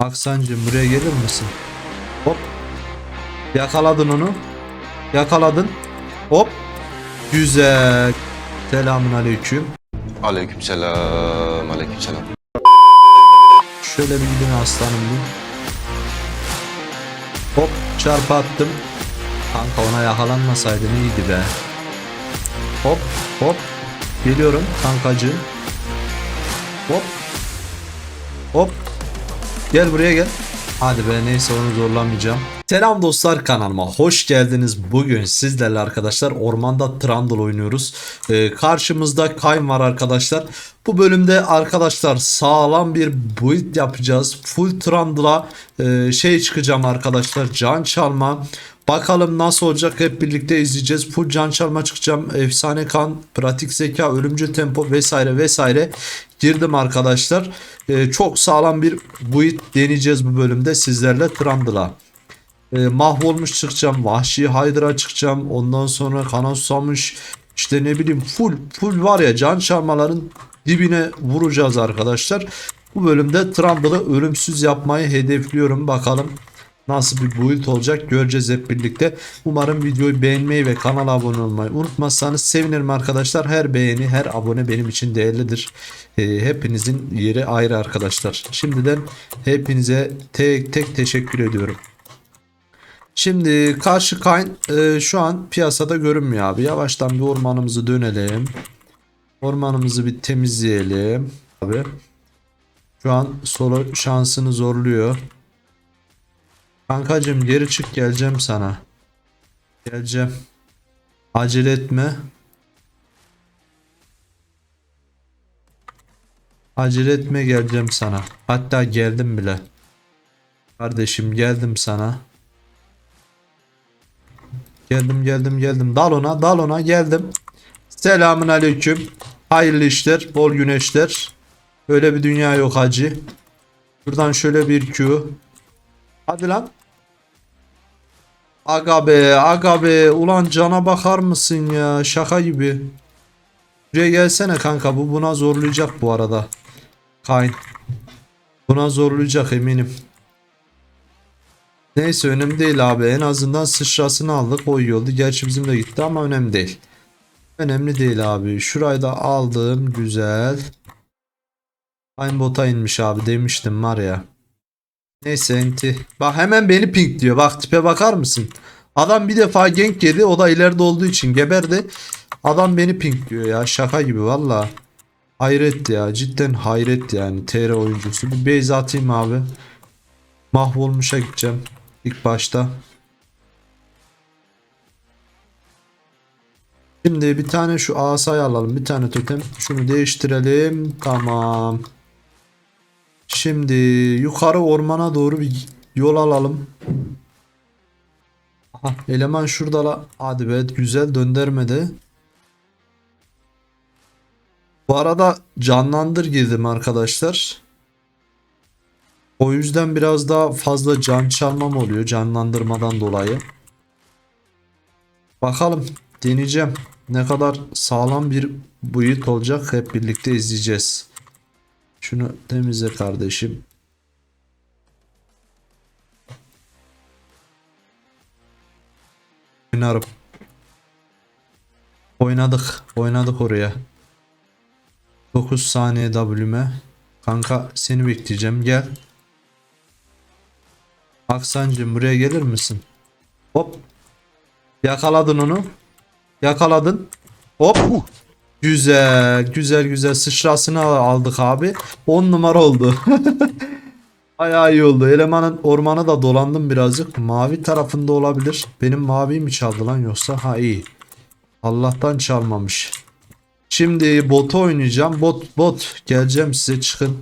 Aksancığım buraya gelir misin? Hop. Yakaladın onu. Yakaladın. Hop. Güzel. Selamun aleyküm. Aleykümselam, aleykümselam. Şöyle bir gidin aslanım bir. Hop çarpı attım. Kanka ona yakalanmasaydın iyiydi be. Hop hop. Geliyorum kankacığım. Hop. Hop. Gel buraya gel. Hadi be neyse onu zorlamayacağım. Selam dostlar kanalıma hoş geldiniz. Bugün sizlerle arkadaşlar ormanda Trundle oynuyoruz. Ee, karşımızda Kayn var arkadaşlar. Bu bölümde arkadaşlar sağlam bir build yapacağız. Full Trundle'a e, şey çıkacağım arkadaşlar. Can çalma. Bakalım nasıl olacak hep birlikte izleyeceğiz. Full can çalma çıkacağım. Efsane kan, pratik zeka, ölümcül tempo vesaire vesaire girdim arkadaşlar. Ee, çok sağlam bir build deneyeceğiz bu bölümde sizlerle Trundle'a. Ee, mahvolmuş çıkacağım. Vahşi Hydra çıkacağım. Ondan sonra kana susamış. işte ne bileyim full full var ya can çalmaların dibine vuracağız arkadaşlar. Bu bölümde Trundle'ı ölümsüz yapmayı hedefliyorum. Bakalım nasıl bir build olacak göreceğiz hep birlikte. Umarım videoyu beğenmeyi ve kanala abone olmayı unutmazsanız sevinirim arkadaşlar. Her beğeni her abone benim için değerlidir. Ee, hepinizin yeri ayrı arkadaşlar. Şimdiden hepinize tek tek teşekkür ediyorum. Şimdi karşı kayn e, şu an piyasada görünmüyor abi. Yavaştan bir ormanımızı dönelim. Ormanımızı bir temizleyelim. Abi. Şu an solo şansını zorluyor. Kankacım geri çık geleceğim sana. Geleceğim. Acele etme. Acele etme geleceğim sana. Hatta geldim bile. Kardeşim geldim sana. Geldim geldim geldim. Dal ona dal ona geldim. Selamun aleyküm. Hayırlı işler, bol güneşler. Öyle bir dünya yok hacı. Buradan şöyle bir Q. Hadi lan. Aga be aga be. Ulan cana bakar mısın ya? Şaka gibi. Buraya gelsene kanka. Bu buna zorlayacak bu arada. Kayn. Buna zorlayacak eminim. Neyse önemli değil abi. En azından sıçrasını aldık. O iyi oldu. Gerçi bizim de gitti ama önemli değil. Önemli değil abi. Şurayı da aldım. Güzel. Aynı bota inmiş abi. Demiştim var ya. Neyse enti. Bak hemen beni pink diyor. Bak tipe bakar mısın? Adam bir defa gank yedi. O da ileride olduğu için geberdi. Adam beni pink diyor ya. Şaka gibi valla. Hayret ya. Cidden hayret yani. TR oyuncusu. Bir base atayım abi. Mahvolmuşa gideceğim. İlk başta. Şimdi bir tane şu asayı alalım. Bir tane totem. Şunu değiştirelim. Tamam. Şimdi yukarı ormana doğru bir yol alalım. Aha, eleman şurada la. Hadi be güzel döndürmedi. Bu arada canlandır girdim arkadaşlar. O yüzden biraz daha fazla can çalmam oluyor canlandırmadan dolayı. Bakalım deneyeceğim. Ne kadar sağlam bir build olacak hep birlikte izleyeceğiz. Şunu temizle kardeşim. Oynarım. Oynadık. Oynadık oraya. 9 saniye W'me. Kanka seni bekleyeceğim. Gel. Aksancım buraya gelir misin? Hop. Yakaladın onu. Yakaladın. Hop. Güzel. Güzel güzel sıçrasını aldık abi. 10 numara oldu. Bayağı iyi oldu. Elemanın ormanı da dolandım birazcık. Mavi tarafında olabilir. Benim mavi mi çaldı lan yoksa? Ha iyi. Allah'tan çalmamış. Şimdi botu oynayacağım. Bot bot. Geleceğim size çıkın.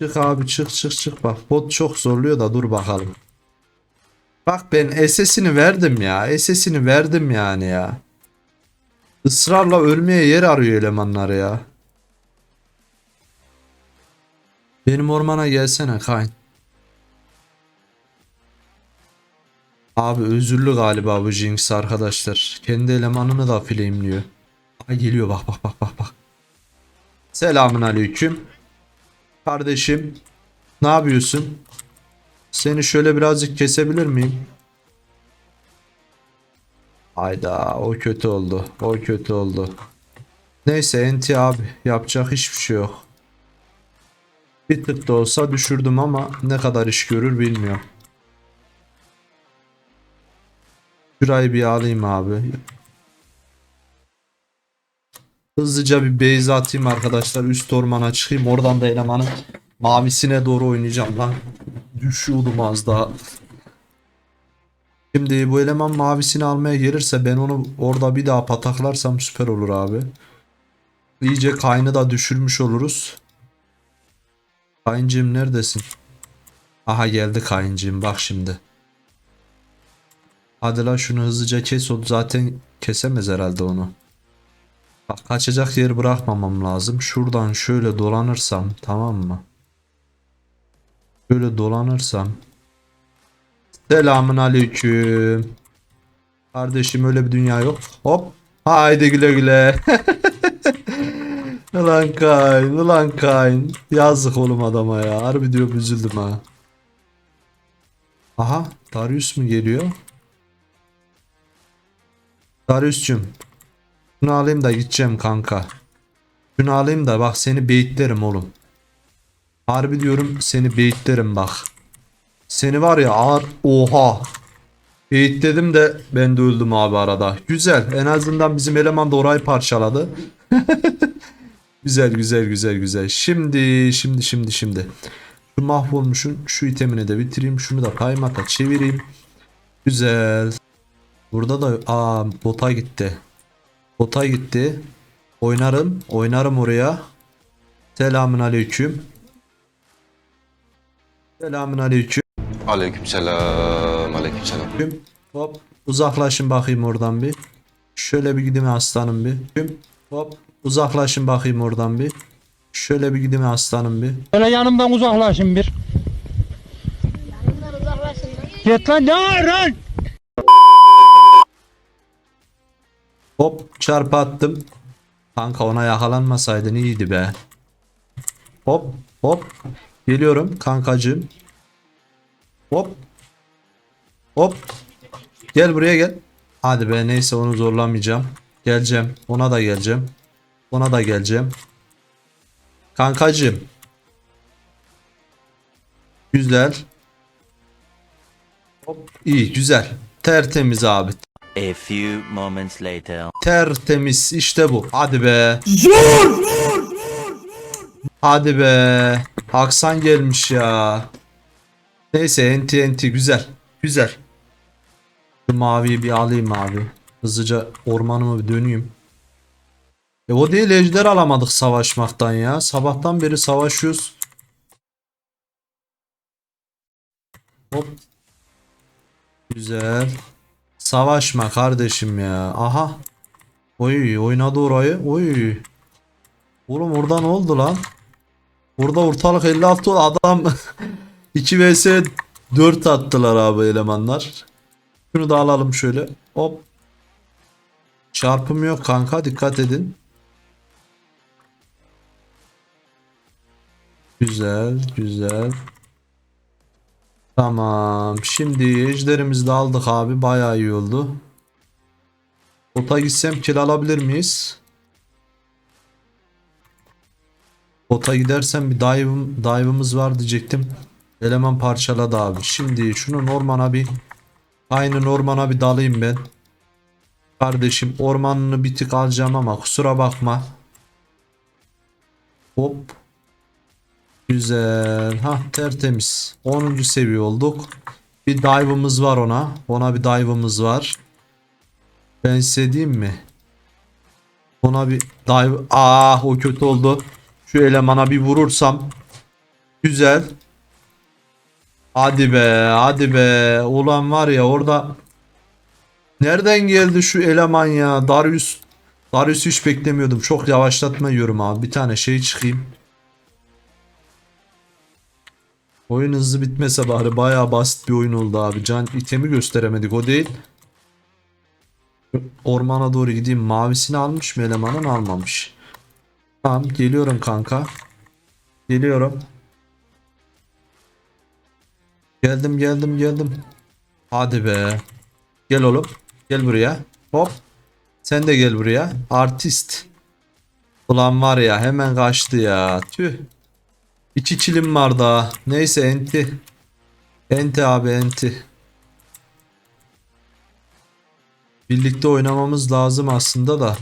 Çık abi çık çık çık bak bot çok zorluyor da dur bakalım. Bak ben SS'ini verdim ya. SS'ini verdim yani ya. Israrla ölmeye yer arıyor elemanlar ya. Benim ormana gelsene Kayn. Abi özürlü galiba bu Jinx arkadaşlar. Kendi elemanını da flame'liyor. Geliyor bak bak bak bak bak. Selamun aleyküm. Kardeşim ne yapıyorsun? Seni şöyle birazcık kesebilir miyim? Hayda o kötü oldu. O kötü oldu. Neyse enti abi yapacak hiçbir şey yok. Bir tık da olsa düşürdüm ama ne kadar iş görür bilmiyorum. Şurayı bir alayım abi. Hızlıca bir base atayım arkadaşlar. Üst ormana çıkayım. Oradan da elemanın mavisine doğru oynayacağım lan. Düşüyordum az daha. Şimdi bu eleman mavisini almaya gelirse ben onu orada bir daha pataklarsam süper olur abi. İyice kaynı da düşürmüş oluruz. Kayıncığım neredesin? Aha geldi kayıncığım bak şimdi. Hadi la şunu hızlıca kes o zaten kesemez herhalde onu. Bak kaçacak yer bırakmamam lazım. Şuradan şöyle dolanırsam tamam mı? Şöyle dolanırsam. Selamun aleyküm. Kardeşim öyle bir dünya yok. Hop. Haydi güle güle. ulan kayn, ulan kayn. Yazık oğlum adama ya. Harbi diyor üzüldüm ha. Aha, Darius mu geliyor? Darius'cum. Şunu alayım da gideceğim kanka. Şunu alayım da bak seni beyitlerim oğlum. Harbi diyorum seni beyitlerim bak. Seni var ya ağır oha. Beyitledim de ben de öldüm abi arada. Güzel en azından bizim eleman da orayı parçaladı. güzel güzel güzel güzel. Şimdi şimdi şimdi şimdi. Şu mahvolmuşun şu itemini de bitireyim. Şunu da kaymata çevireyim. Güzel. Burada da aa bota gitti. Bota gitti. Oynarım. Oynarım oraya. Selamün aleyküm. Selamün aleyküm. Aleykümselam, aleykümselam. Hop. Uzaklaşın bakayım oradan bir. Şöyle bir gideyim aslanım bir. Hop. Uzaklaşın bakayım oradan bir. Şöyle bir gideyim aslanım bir. Öyle yanımdan uzaklaşın bir. Bunlar uzaklaşın. Git lan ne var lan? Hop çarpı attım. Kanka ona yakalanmasaydın iyiydi be. Hop hop. Geliyorum kankacığım. Hop. Hop. Gel buraya gel. Hadi be neyse onu zorlamayacağım. Geleceğim. Ona da geleceğim. Ona da geleceğim. Kankacığım. Güzel. Hop. İyi güzel. Tertemiz abi. A few moments later. Tertemiz işte bu. Hadi be. Zor. Hadi be. Haksan gelmiş ya. Neyse enti enti güzel. Güzel. Şu maviyi bir alayım abi. Hızlıca ormanıma bir döneyim. E o değil ejder alamadık savaşmaktan ya. Sabahtan beri savaşıyoruz. Hop. Güzel. Savaşma kardeşim ya. Aha. Oy oynadı orayı. Oy. Oğlum orada ne oldu lan? Burada ortalık 56 oldu. adam 2 vs 4 attılar abi elemanlar. Şunu da alalım şöyle. Hop. Çarpım yok kanka dikkat edin. Güzel güzel. Tamam. Şimdi ejderimizi de aldık abi. Bayağı iyi oldu. Bota gitsem kill alabilir miyiz? Bota gidersem bir dive'ım, dive'ımız var diyecektim. Eleman parçaladı abi. Şimdi şunu normana bir aynı normana bir dalayım ben. Kardeşim ormanını bir tık alacağım ama kusura bakma. Hop. Güzel. Ha tertemiz. 10. seviye olduk. Bir dive'ımız var ona. Ona bir dive'ımız var. Ben size mi? Ona bir dive. Ah o kötü oldu. Şu elemana bir vurursam. Güzel. Hadi be hadi be. Ulan var ya orada. Nereden geldi şu eleman ya? Darius. Darius'u hiç beklemiyordum. Çok yavaşlatma yiyorum abi. Bir tane şey çıkayım. Oyun hızlı bitmese bari bayağı basit bir oyun oldu abi. Can itemi gösteremedik o değil. Ormana doğru gideyim. Mavisini almış mı elemanın almamış. Tamam geliyorum kanka. Geliyorum. Geldim geldim geldim. Hadi be. Gel oğlum. Gel buraya. Hop. Sen de gel buraya. Artist. Ulan var ya hemen kaçtı ya. Tüh. İki kilim var daha. Neyse enti. Enti abi enti. Birlikte oynamamız lazım aslında da.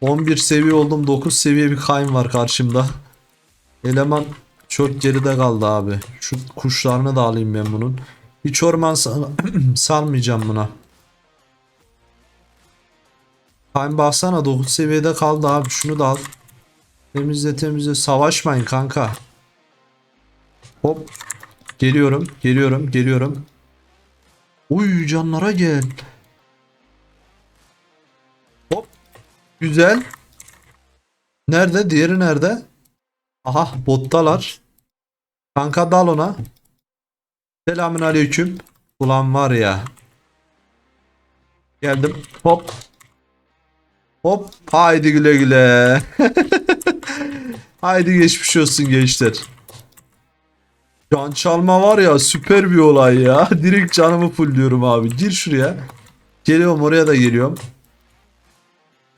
11 seviye oldum. 9 seviye bir kayım var karşımda. Eleman çok geride kaldı abi. Şu kuşlarını da alayım ben bunun. Hiç orman sal- salmayacağım buna. Kayım baksana 9 seviyede kaldı abi. Şunu da al. Temizle temizle. Savaşmayın kanka. Hop. Geliyorum. Geliyorum. Geliyorum. Uy canlara gel. Hop. Güzel. Nerede? Diğeri nerede? Aha bottalar. Kanka dal ona. Selamün aleyküm. Ulan var ya. Geldim. Hop. Hop. Haydi güle güle. Haydi geçmiş olsun gençler. Can çalma var ya süper bir olay ya. Direkt canımı fullüyorum abi. Gir şuraya. Geliyorum oraya da geliyorum.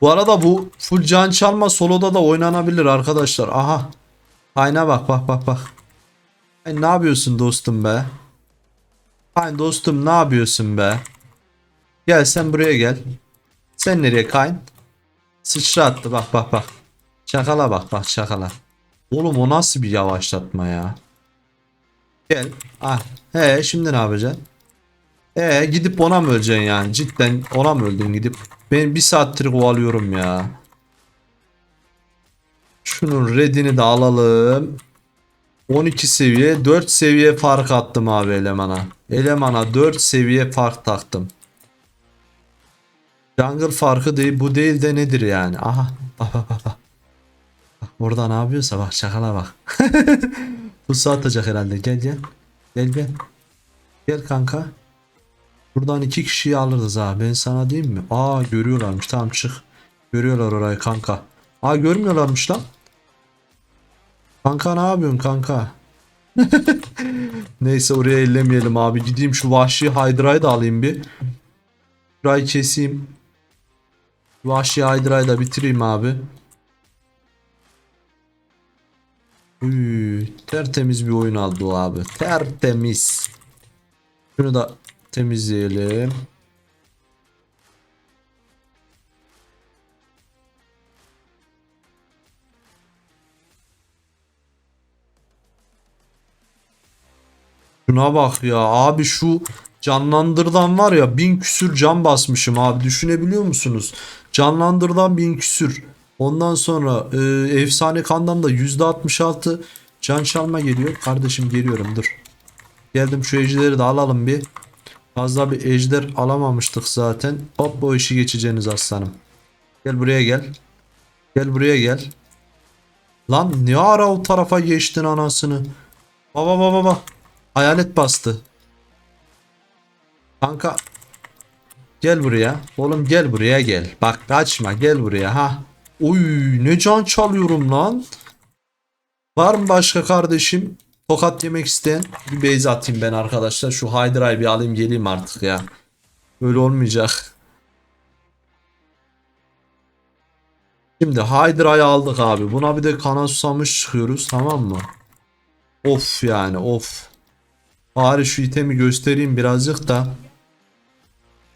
Bu arada bu full can çalma soloda da oynanabilir arkadaşlar. Aha. Ayna bak bak bak bak. Ay, ne yapıyorsun dostum be? Ay dostum ne yapıyorsun be? Gel sen buraya gel. Sen nereye kayn? Sıçra attı bak bak bak. Çakala bak bak çakala. Oğlum o nasıl bir yavaşlatma ya? Gel. Ah. He şimdi ne yapacaksın? Ee gidip ona mı öleceksin yani? Cidden ona mı öldün gidip? Ben bir saattir kovalıyorum ya. Şunun redini de alalım. 12 seviye 4 seviye fark attım abi elemana. Elemana 4 seviye fark taktım. Jungle farkı değil bu değil de nedir yani? Aha bak bak bak bak. Bak ne yapıyorsa bak şakala bak. Pusu atacak herhalde gel gel. Gel gel. Gel kanka. Buradan iki kişiyi alırız ha. Ben sana diyeyim mi? Aa görüyorlarmış. Tamam çık. Görüyorlar orayı kanka. Aa görmüyorlarmış lan. Kanka ne yapıyorsun kanka? Neyse oraya ellemeyelim abi. Gideyim şu vahşi Hydra'yı da alayım bir. Şurayı keseyim. Vahşi Hydra'yı da bitireyim abi. Uy, tertemiz bir oyun aldı o abi. Tertemiz. Şunu da temizleyelim. Şuna bak ya abi şu canlandırdan var ya bin küsür can basmışım abi düşünebiliyor musunuz? Canlandırdan bin küsür. Ondan sonra e, efsane kandan da yüzde 66 can çalma geliyor. Kardeşim geliyorum dur. Geldim şu ejderi de alalım bir. Fazla bir ejder alamamıştık zaten. Hop o işi geçeceğiniz aslanım. Gel buraya gel. Gel buraya gel. Lan ne ara o tarafa geçtin anasını. Baba baba baba. Hayalet bastı. Kanka. Gel buraya. Oğlum gel buraya gel. Bak kaçma gel buraya ha. Oy ne can çalıyorum lan. Var mı başka kardeşim? Tokat yemek isteyen bir base atayım ben arkadaşlar. Şu Hydra'yı bir alayım geleyim artık ya. Öyle olmayacak. Şimdi Hydra'yı aldık abi. Buna bir de kana susamış çıkıyoruz tamam mı? Of yani of. Bari şu itemi göstereyim birazcık da.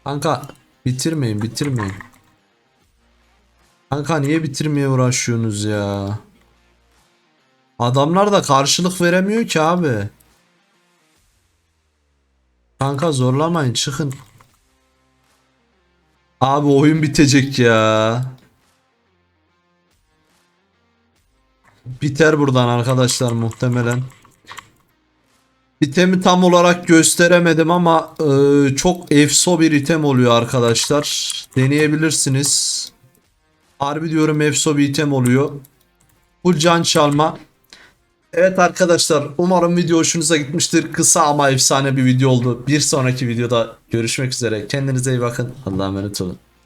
Kanka bitirmeyin bitirmeyin. Kanka niye bitirmeye uğraşıyorsunuz ya? Adamlar da karşılık veremiyor ki abi. Kanka zorlamayın çıkın. Abi oyun bitecek ya. Biter buradan arkadaşlar muhtemelen. İtemi tam olarak gösteremedim ama e, çok efso bir item oluyor arkadaşlar. Deneyebilirsiniz. Harbi diyorum efso bir item oluyor. Bu can çalma. Evet arkadaşlar umarım video hoşunuza gitmiştir. Kısa ama efsane bir video oldu. Bir sonraki videoda görüşmek üzere. Kendinize iyi bakın. Allah'a emanet olun.